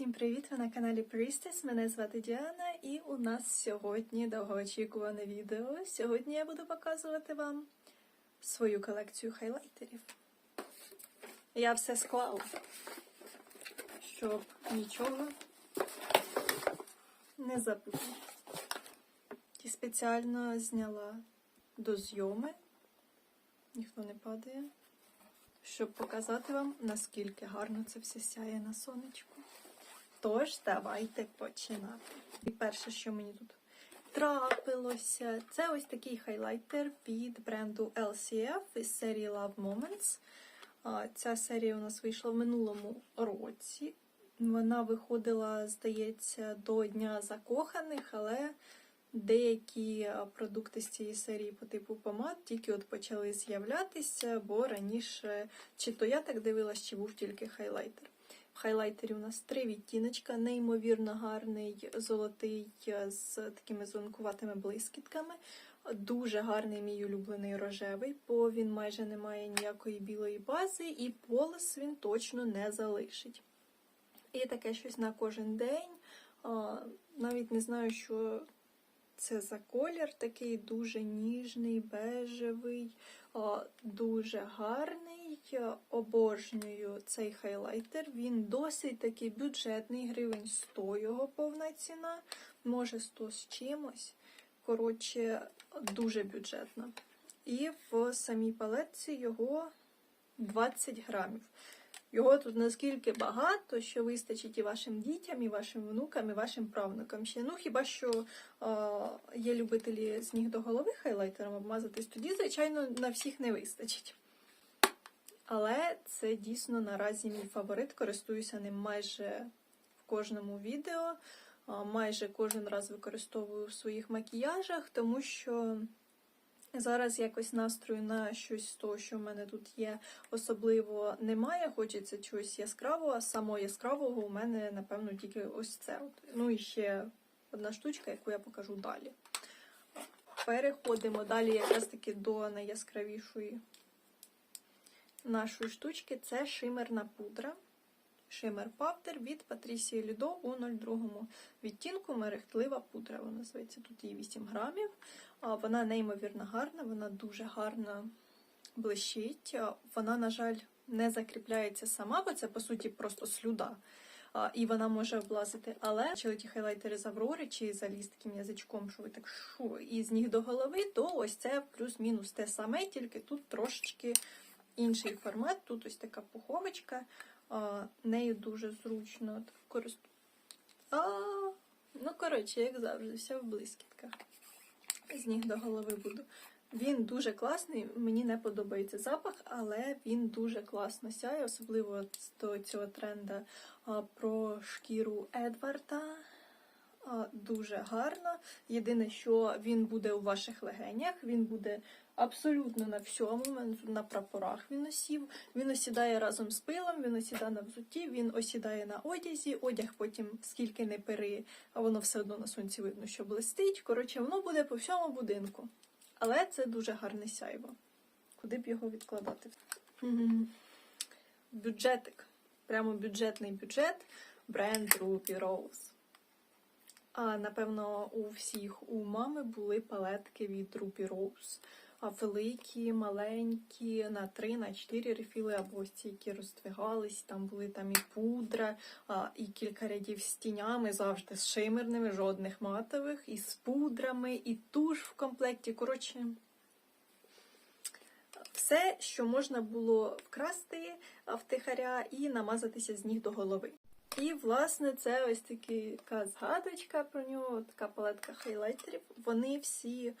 Всім привіт! Ви на каналі Priestess. Мене звати Діана, і у нас сьогодні довгоочікуване відео. Сьогодні я буду показувати вам свою колекцію хайлайтерів. Я все склала, щоб нічого не забути. І спеціально зняла до зйоми, ніхто не падає, щоб показати вам, наскільки гарно це все сяє на сонечку. Тож, давайте починати. І перше, що мені тут трапилося, це ось такий хайлайтер від бренду LCF із серії Love Moments. Ця серія у нас вийшла в минулому році. Вона виходила, здається, до Дня закоханих, але деякі продукти з цієї серії по типу помад тільки от почали з'являтися, бо раніше чи то я так дивилась, чи був тільки хайлайтер. Хайлайтері у нас три відтіночка, неймовірно гарний золотий з такими зеленкуватими блискітками. Дуже гарний мій улюблений рожевий, бо він майже не має ніякої білої бази, і полос він точно не залишить. І таке щось на кожен день. Навіть не знаю, що це за колір, такий дуже ніжний, бежевий, дуже гарний. Обожнюю цей хайлайтер. Він досить такий бюджетний, гривень 100 його повна ціна, може 100 з чимось. Коротше, дуже бюджетно. І в самій палетці його 20 грамів. Його тут наскільки багато, що вистачить і вашим дітям, і вашим внукам, і вашим правнукам ще. Ну, хіба що е, є любителі з ніг до голови хайлайтером обмазатись, тоді, звичайно, на всіх не вистачить. Але це дійсно наразі мій фаворит. Користуюся ним майже в кожному відео, майже кожен раз використовую в своїх макіяжах, тому що зараз якось настрою на щось з того, що в мене тут є, особливо немає. Хочеться чогось яскравого, а самого яскравого у мене, напевно, тільки ось це. Ну і ще одна штучка, яку я покажу далі. Переходимо далі якраз таки до найяскравішої нашої штучки це шимерна пудра. Шимер Павдер від Патрісії Людо у 02 відтінку мерехтлива пудра. Вона називається тут її 8 грамів. Вона неймовірно гарна, вона дуже гарно блищить. Вона, на жаль, не закріпляється сама, бо це по суті просто слюда. І вона може облазити. Але чи ті хайлайтери з Аврори, чи заліз таким язичком, що ви так шу, і з ніг до голови, то ось це плюс-мінус те саме, тільки тут трошечки інший формат. Тут ось така пуховочка, нею дуже зручно користуватися. Ну, коротше, як завжди, все в блискітках. З ніг до голови буду. Він дуже класний, мені не подобається запах, але він дуже класно сяє, особливо до цього тренда про шкіру Едварда. Дуже гарно. Єдине, що він буде у ваших легенях, він буде абсолютно на всьому. На прапорах він осів. Він осідає разом з пилом, він осідає на взутті, він осідає на одязі. Одяг потім, скільки не пери, а воно все одно на сонці видно, що блистить. Коротше, воно буде по всьому будинку. Але це дуже гарне сяйво. Куди б його відкладати? Бюджетик. Прямо бюджетний бюджет. Бренд Ruby Rose. А, напевно, у всіх у мами були палетки від Ruby Rose. Великі, маленькі, на 3, на 4 рефіли, або ось ці, які роздвигались. Там були там і пудра, і кілька рядів з тінями, завжди з шимерними, жодних матових, і з пудрами, і туш в комплекті. Коротше, все, що можна було вкрасти втихаря і намазатися з ніг до голови. І, власне, це ось така згадочка про нього, така палетка хайлайтерів. Вони всі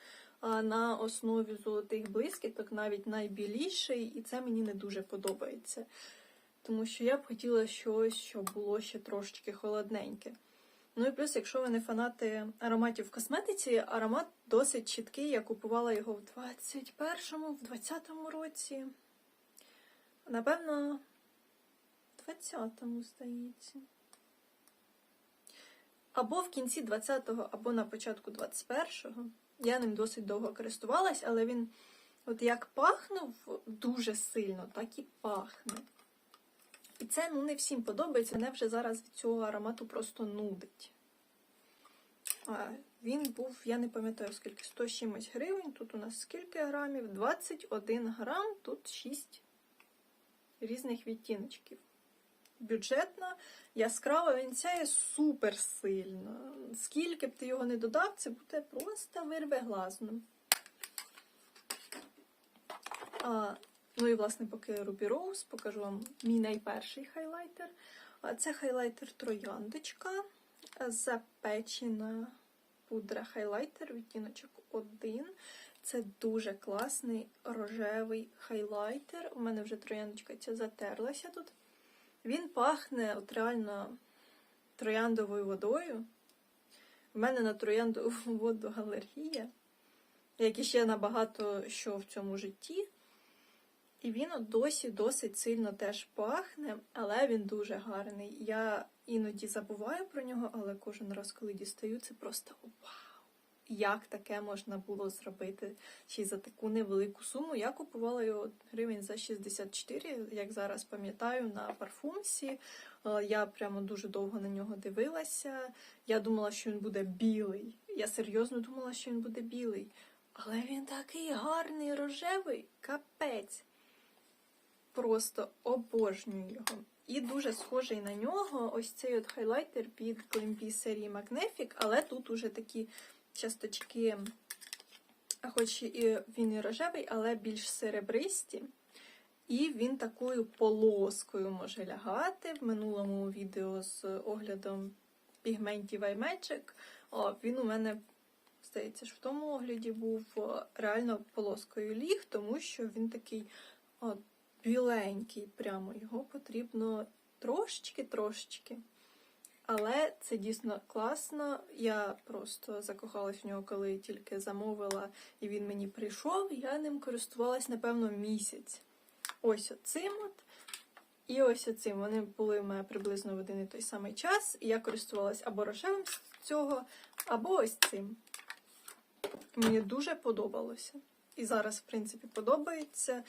на основі золотих блискіток, навіть найбіліший, і це мені не дуже подобається. Тому що я б хотіла щось, що було ще трошечки холодненьке. Ну і плюс, якщо ви не фанати ароматів в косметиці, аромат досить чіткий. Я купувала його в 21-му, в 20-му році. Напевно, в 20-му, здається. Або в кінці 20-го, або на початку 21-го. Я ним досить довго користувалась, але він, от як пахнув дуже сильно, так і пахне. І це ну не всім подобається. Мене вже зараз від цього аромату просто нудить. А, він був, я не пам'ятаю скільки, 100 чимось гривень. Тут у нас скільки грамів? 21 грам, тут 6 різних відтіночків. Бюджетно, яскраво, він сяє супер сильно. Скільки б ти його не додав, це буде просто вирвеглазно. А, ну і, власне, поки Ruby Rose, покажу вам мій найперший хайлайтер. А, Це хайлайтер Трояндочка, запечена пудра хайлайтер, відтіночок 1. Це дуже класний рожевий хайлайтер. У мене вже трояндочка ця затерлася тут. Він пахне от реально трояндовою водою. У мене на трояндову воду алергія, як і ще набагато що в цьому житті. І він от досі досить сильно теж пахне, але він дуже гарний. Я іноді забуваю про нього, але кожен раз, коли дістаю, це просто вау! Як таке можна було зробити ще за таку невелику суму? Я купувала його гривень за 64, як зараз пам'ятаю, на парфумсі. Е, Я прямо дуже довго на нього дивилася. Я думала, що він буде білий. Я серйозно думала, що він буде білий. Але він такий гарний рожевий, капець. Просто обожнюю його. І дуже схожий на нього ось цей от хайлайтер від Climpy серії Magnific, але тут уже такі часточки, хоч і він і рожевий, але більш серебристі. І він такою полоскою може лягати. В минулому відео з оглядом пігментів iMagic. Він у мене, здається, ж в тому огляді був реально полоскою ліг, тому що він такий о, біленький. Прямо його потрібно трошечки-трошечки. Але це дійсно класно. Я просто закохалась в нього, коли тільки замовила, і він мені прийшов. Я ним користувалась, напевно, місяць. Ось оцим от. І ось оцим. Вони були в мене приблизно в один і той самий час. І я користувалась або рожевим з цього, або ось цим. Мені дуже подобалося. І зараз, в принципі, подобається.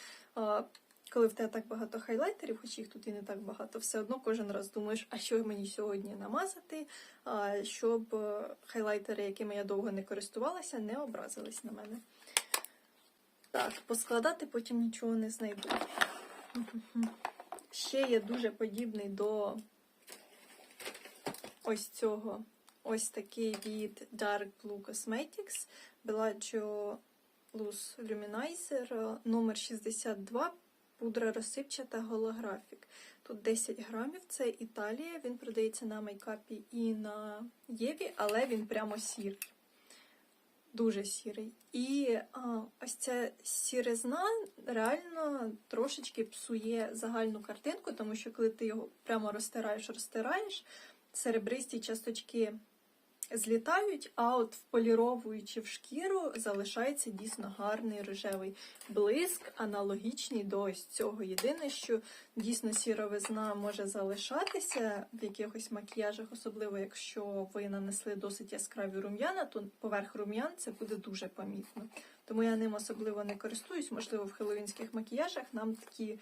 Коли в тебе так багато хайлайтерів, хоч їх тут і не так багато, все одно кожен раз думаєш, а що мені сьогодні намазати, щоб е, хайлайтери, якими я довго не користувалася, не образились на мене. Так, поскладати потім нічого не знайду. Ще є дуже подібний до ось цього. Ось такий від Dark Blue Cosmetics Bellagio Loose Luminizer номер 62 пудра розсипчата голографік. Тут 10 грамів, це Італія. Він продається на мейкапі і на Єві, але він прямо сірий. Дуже сірий. І а, ось ця сіризна реально трошечки псує загальну картинку, тому що коли ти його прямо розтираєш, розтираєш, серебристі часточки злітають, а от вполіровуючи в шкіру, залишається дійсно гарний рожевий блиск, аналогічний до ось цього. Єдине, що дійсно сіровизна може залишатися в якихось макіяжах, особливо якщо ви нанесли досить яскраві рум'яна, то поверх рум'ян це буде дуже помітно. Тому я ним особливо не користуюсь. Можливо, в хеллоуінських макіяжах нам такі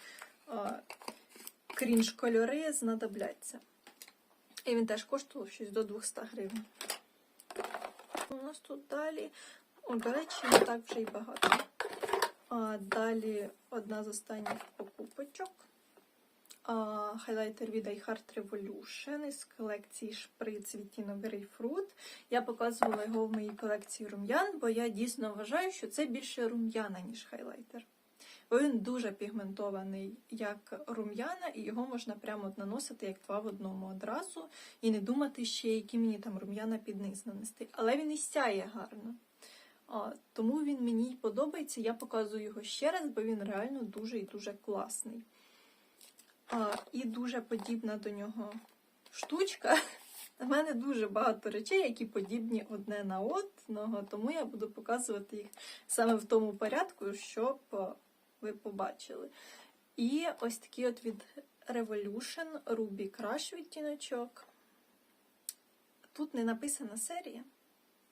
крінж-кольори знадобляться. І він теж коштував щось до 200 гривень. У нас тут далі, о, не так вже й багато. А, далі одна з останніх покупочок. Хайлайтер від iHeart Revolution із колекції Шприц відтінок Grapefruit. Я показувала його в моїй колекції рум'ян, бо я дійсно вважаю, що це більше рум'яна, ніж хайлайтер. Він дуже пігментований, як рум'яна, і його можна прямо от наносити як два в одному одразу, і не думати ще, які мені там рум'яна під низ нанести. Але він і сяє гарно. А, Тому він мені подобається. Я показую його ще раз, бо він реально дуже і дуже класний. А, І дуже подібна до нього штучка. У мене дуже багато речей, які подібні одне на одного, тому я буду показувати їх саме в тому порядку, щоб ви побачили. І ось такий от від Revolution Ruby Crush відтіночок. Тут не написана серія.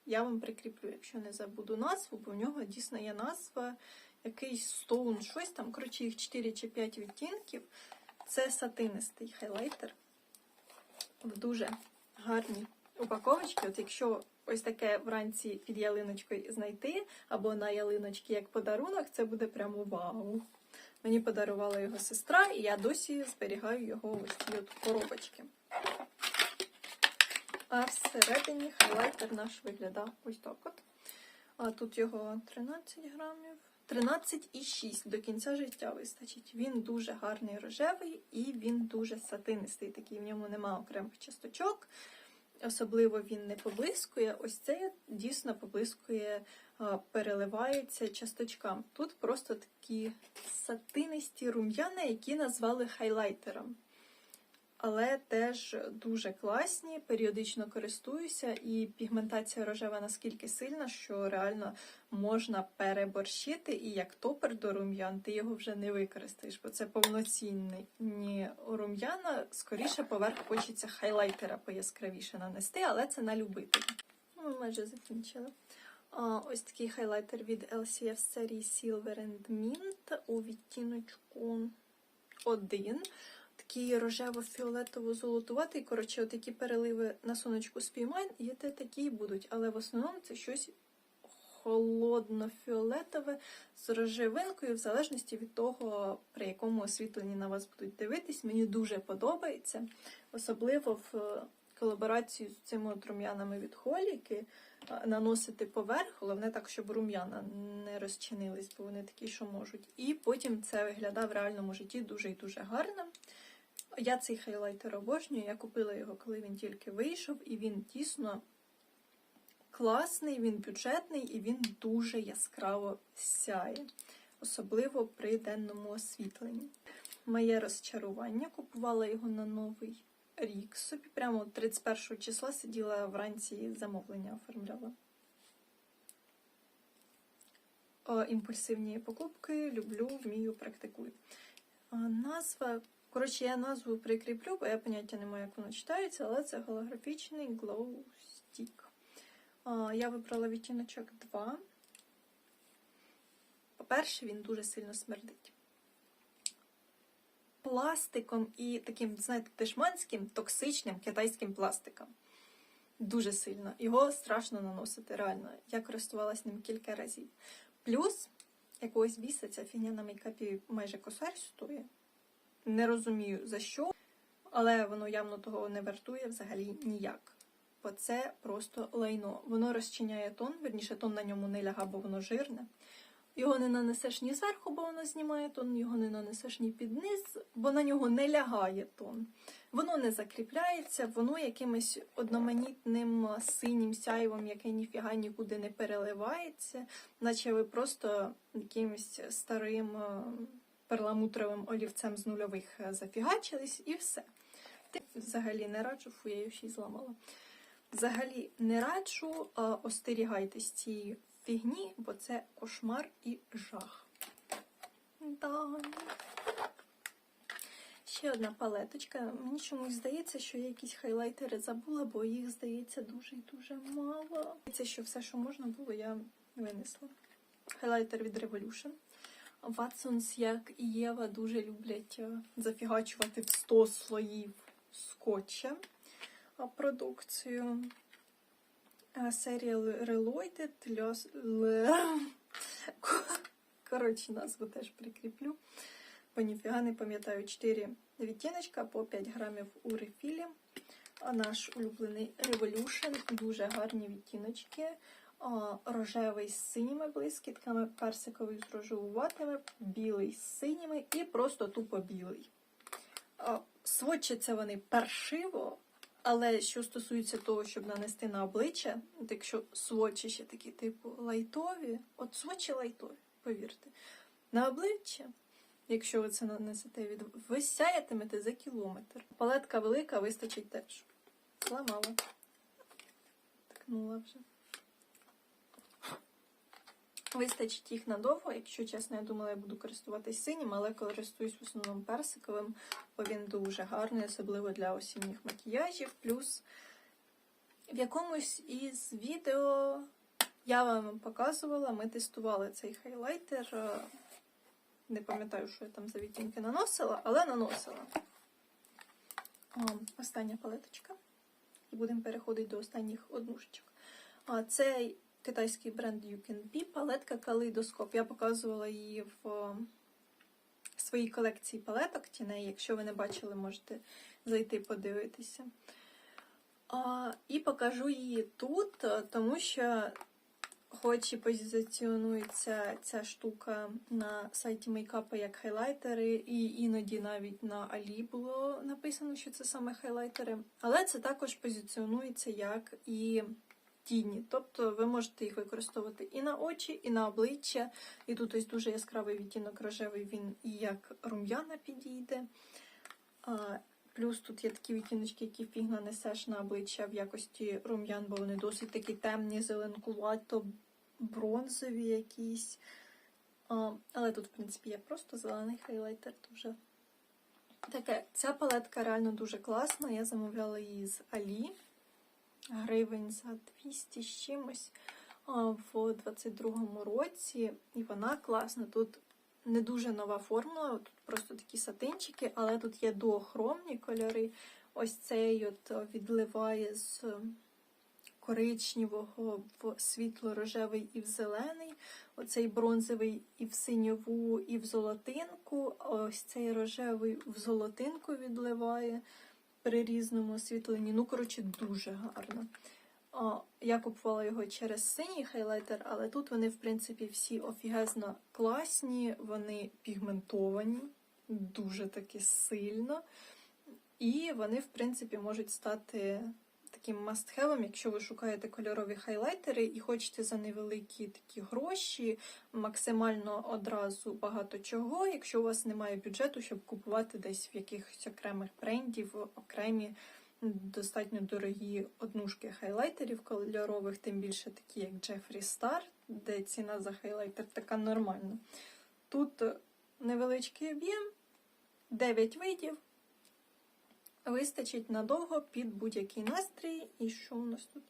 Я вам прикріплю, якщо не забуду назву, бо в нього дійсно є назва, якийсь Stone, щось там. Коротше, їх 4 чи 5 відтінків. Це сатинистий хайлайтер в дуже гарній упаковочці. От якщо ось таке вранці під ялиночкою знайти, або на ялиночці як подарунок, це буде прямо вау. Мені подарувала його сестра, і я досі зберігаю його ось цій от коробочці. А всередині хайлайтер наш виглядав ось так от. А тут його 13 грамів. 13,6 до кінця життя вистачить. Він дуже гарний рожевий і він дуже сатинистий. Такий в ньому нема окремих часточок. Особливо він не поблискує. Ось це дійсно поблискує, переливається часточкам. Тут просто такі сатинисті рум'яна, які назвали хайлайтером. Але теж дуже класні, періодично користуюся, і пігментація рожева наскільки сильна, що реально можна переборщити, і як топер до рум'ян ти його вже не використаєш, бо це повноцінний ні рум'яна. Скоріше поверх хочеться хайлайтера пояскравіше нанести, але це на любителя. Ну, Ми майже закінчили. Ось такий хайлайтер від LCF серії Silver and Mint у відтіночку 1 такий рожево-фіолетово-золотуватий. Коротше, такі переливи на сонечку спіймань, і те такі будуть. Але в основному це щось холодно-фіолетове з рожевинкою, в залежності від того, при якому освітленні на вас будуть дивитись. Мені дуже подобається. Особливо в колаборацію з цими от рум'янами від Холіки наносити поверх, головне так, щоб рум'яна не розчинились, бо вони такі, що можуть. І потім це виглядає в реальному житті дуже і дуже гарно. Я цей хайлайтер обожнюю, я купила його, коли він тільки вийшов, і він дійсно класний, він бюджетний і він дуже яскраво сяє, особливо при денному освітленні. Моє розчарування купувала його на новий рік собі. Прямо 31 числа сиділа вранці замовлення оформляла. О, імпульсивні покупки люблю, вмію, практикую. Назва. Коротше, я назву прикріплю, бо я поняття не маю, як воно читається, але це голографічний Glow Stick. Я вибрала відтіночок 2. По-перше, він дуже сильно смердить пластиком і таким, знаєте, дешманським, токсичним китайським пластиком. Дуже сильно. Його страшно наносити, реально. Я користувалась ним кілька разів. Плюс якогось біса ця фігня на мейкапі майже косарь стоїть. Не розумію за що, але воно явно того не вартує взагалі ніяк. Бо це просто лайно. Воно розчиняє тон, верніше тон на ньому не ляга, бо воно жирне. Його не нанесеш ні зверху, бо воно знімає тон, його не нанесеш ні під низ, бо на нього не лягає тон. Воно не закріпляється, воно якимось одноманітним синім сяйвом, яке ніфіга нікуди не переливається, наче ви просто якимось старим перламутровим олівцем з нульових е, зафігачились і все. Взагалі не раджу, фу, я її ще й зламала. Взагалі не раджу, остерігайтесь цієї фігні, бо це кошмар і жах. Да. Ще одна палеточка. Мені чомусь здається, що я якісь хайлайтери забула, бо їх, здається, дуже і дуже мало. Це що все, що можна було, я винесла. Хайлайтер від Revolution. Watsons, як і Єва, дуже люблять е, зафігачувати в 100 слоїв скотча продукцію. Серія Reloaded. Льос... Коротше, назву теж прикріплю. Бо ніфіга не пам'ятаю 4 відтіночка по 5 грамів у рефілі. А наш улюблений Revolution. Дуже гарні відтіночки. Рожевий з синіми блискітками, персиковий з рожевуватими, білий з синіми і просто тупо білий. Сводчаться вони паршиво, але що стосується того, щоб нанести на обличчя, якщо сводчі ще такі, типу, лайтові, от сводчі лайтові, повірте, на обличчя, якщо ви це нанесете від ви сяятимете за кілометр. Палетка велика, вистачить теж. Зламала. Ткнула вже. Вистачить їх надовго, якщо чесно, я думала, я буду користуватись синім, але користуюсь в основному персиковим, бо він дуже гарний, особливо для осінніх макіяжів. Плюс в якомусь із відео я вам показувала, ми тестували цей хайлайтер. Не пам'ятаю, що я там за відтінки наносила, але наносила. О, остання палеточка. І будемо переходити до останніх однушечок. А це китайський бренд You Can Be, палетка Калейдоскоп. Я показувала її в своїй колекції палеток тіней. Якщо ви не бачили, можете зайти подивитися. А, і покажу її тут, е, тому що, хоч і позиціонується ця штука на сайті мейкапа як хайлайтери, і іноді навіть на Алі було написано, що це саме хайлайтери, але це також позиціонується як і тіні. Тобто ви можете їх використовувати і на очі, і на обличчя. І тут ось дуже яскравий відтінок рожевий, він і як рум'яна підійде. Плюс тут є такі відтіночки, які фіг нанесеш на обличчя в якості рум'ян, бо вони досить такі темні, зеленкувато, бронзові якісь. Але тут, в принципі, є просто зелений хайлайтер. Дуже таке. Ця палетка реально дуже класна. Я замовляла її з Алі. Гривень за 200 з чимось в 22-му році. І вона класна. Тут не дуже нова формула, тут просто такі сатинчики, але тут є дуохромні кольори. Ось цей от відливає з коричневого в світло-рожевий і в зелений. Оцей бронзовий і в синьову, і в золотинку. Ось цей рожевий в золотинку відливає при різному освітленні. Ну, коротше, дуже гарно. О, я купувала його через синій хайлайтер, але тут вони, в принципі, всі офігезно класні, вони пігментовані, дуже таки сильно. І вони, в принципі, можуть стати таким мастхевом, якщо ви шукаєте кольорові хайлайтери і хочете за невеликі такі гроші, максимально одразу багато чого, якщо у вас немає бюджету, щоб купувати десь в якихось окремих брендів, окремі достатньо дорогі однушки хайлайтерів кольорових, тим більше такі, як Jeffree Star, де ціна за хайлайтер така нормальна. Тут невеличкий об'єм, 9 видів. Вистачить надовго під будь-який настрій. І що у нас тут?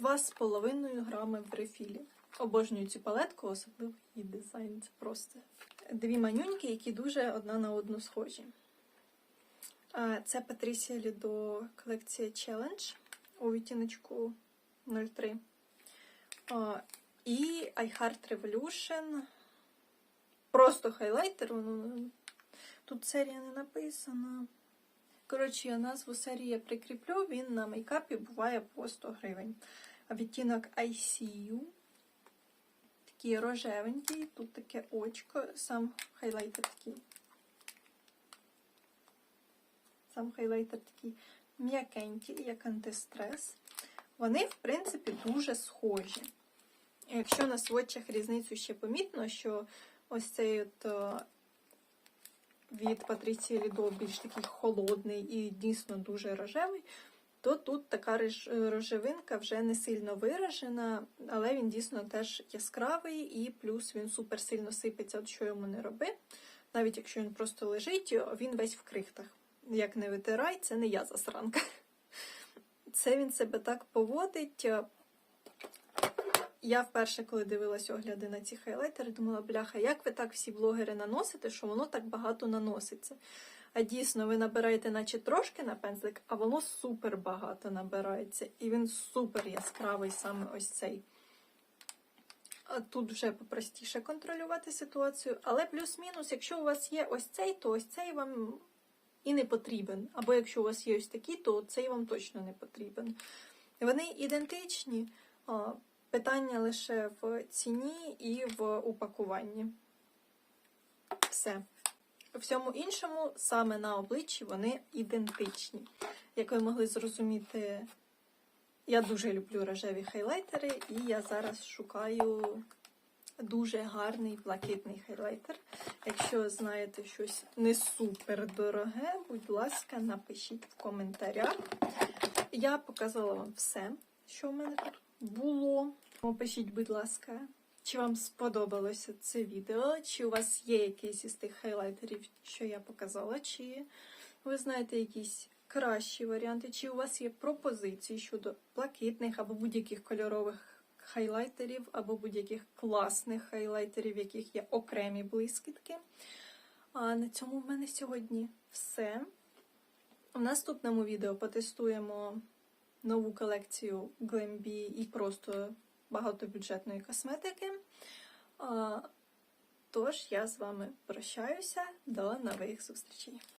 2,5 грами в рефілі. Обожнюю цю палетку, особливо її дизайн. Це просто дві манюньки, які дуже одна на одну схожі. Це Патрісія Лідо колекція Challenge у відтіночку 03. І I Revolution. Просто хайлайтер. Тут серія не написана. Коротше, я назву серії прикріплю, він на мейкапі буває по 100 гривень. Відтінок ICU. Такий рожевенький, тут таке очко, сам хайлайтер такий. Сам хайлайтер такий м'якенький, як антистрес. Вони, в принципі, дуже схожі. Якщо на сводчах різницю ще помітно, що ось цей от від Патріції Лідо більш такий холодний і дійсно дуже рожевий, то тут така рожевинка вже не сильно виражена, але він дійсно теж яскравий і плюс він супер сильно сипеться, от що йому не роби. Навіть якщо він просто лежить, він весь в крихтах. Як не витирай, це не я засранка. Це він себе так поводить. Я вперше, коли дивилась огляди на ці хайлайтери, думала, бляха, як ви так всі блогери наносите, що воно так багато наноситься. А дійсно, ви набираєте, наче трошки на пензлик, а воно супер багато набирається. І він супер яскравий саме ось цей. А Тут вже попростіше контролювати ситуацію. Але плюс-мінус, якщо у вас є ось цей, то ось цей вам і не потрібен. Або якщо у вас є ось такий, то цей вам точно не потрібен. Вони ідентичні. Питання лише в ціні і в упакуванні. Все. У всьому іншому, саме на обличчі, вони ідентичні. Як ви могли зрозуміти, я дуже люблю рожеві хайлайтери, і я зараз шукаю дуже гарний блакитний хайлайтер. Якщо знаєте щось не супер дороге, будь ласка, напишіть в коментарях. Я показала вам все, що в мене тут було. Напишіть, будь ласка, чи вам сподобалося це відео, чи у вас є якийсь із тих хайлайтерів, що я показала, чи ви знаєте якісь кращі варіанти, чи у вас є пропозиції щодо блакитних або будь-яких кольорових хайлайтерів або будь-яких класних хайлайтерів, в яких є окремі блискітки. А на цьому в мене сьогодні все. В наступному відео потестуємо нову колекцію Glambi і просто багатобюджетної косметики. Тож я з вами прощаюся. До нових зустрічей!